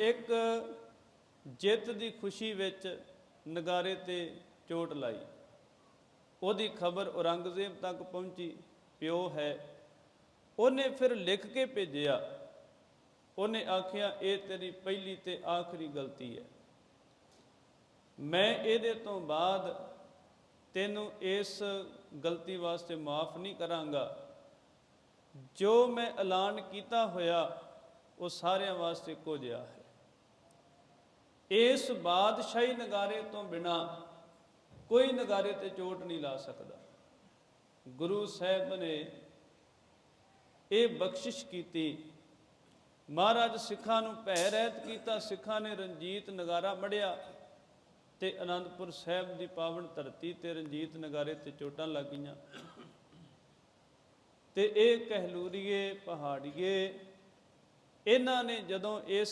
ਇੱਕ ਜਿੱਤ ਦੀ ਖੁਸ਼ੀ ਵਿੱਚ ਨਗਾਰੇ ਤੇ ਚੋਟ ਲਾਈ। ਉਹਦੀ ਖਬਰ ਔਰੰਗਜ਼ੇਬ ਤੱਕ ਪਹੁੰਚੀ, ਪਿਓ ਹੈ। ਉਹਨੇ ਫਿਰ ਲਿਖ ਕੇ ਭੇਜਿਆ। ਉਹਨੇ ਆਖਿਆ, ਇਹ ਤੇਰੀ ਪਹਿਲੀ ਤੇ ਆਖਰੀ ਗਲਤੀ ਹੈ। ਮੈਂ ਇਹਦੇ ਤੋਂ ਬਾਅਦ ਤੈਨੂੰ ਇਸ ਗਲਤੀ ਵਾਸਤੇ ਮਾਫ ਨਹੀਂ ਕਰਾਂਗਾ। ਜੋ ਮੈਂ ਐਲਾਨ ਕੀਤਾ ਹੋਇਆ, ਉਹ ਸਾਰਿਆਂ ਵਾਸਤੇ ਇੱਕੋ ਹੈ। ਇਸ ਬਾਦਸ਼ਾਹੀ ਨਗਾਰੇ ਤੋਂ ਬਿਨਾ ਕੋਈ ਨਗਾਰੇ ਤੇ ਚੋਟ ਨਹੀਂ ਲਾ ਸਕਦਾ। ਗੁਰੂ ਸਾਹਿਬ ਨੇ ਇਹ ਬਖਸ਼ਿਸ਼ ਕੀਤੀ। ਮਹਾਰਾਜ ਸਿੱਖਾਂ ਨੂੰ ਭੈ ਰਹਿਤ ਕੀਤਾ। ਸਿੱਖਾਂ ਨੇ ਰਣਜੀਤ ਨਗਾਰਾ ਮੜਿਆ ਤੇ ਅਨੰਦਪੁਰ ਸਾਹਿਬ ਦੀ ਪਾਵਨ ਧਰਤੀ ਤੇ ਰਣਜੀਤ ਨਗਾਰੇ ਤੇ ਚੋਟਾਂ ਲੱਗੀਆਂ ਤੇ ਇਹ ਕਹਿਲੂਰੀਏ, ਪਹਾੜੀਏ, ਇਹਨਾਂ ਨੇ ਜਦੋਂ ਇਸ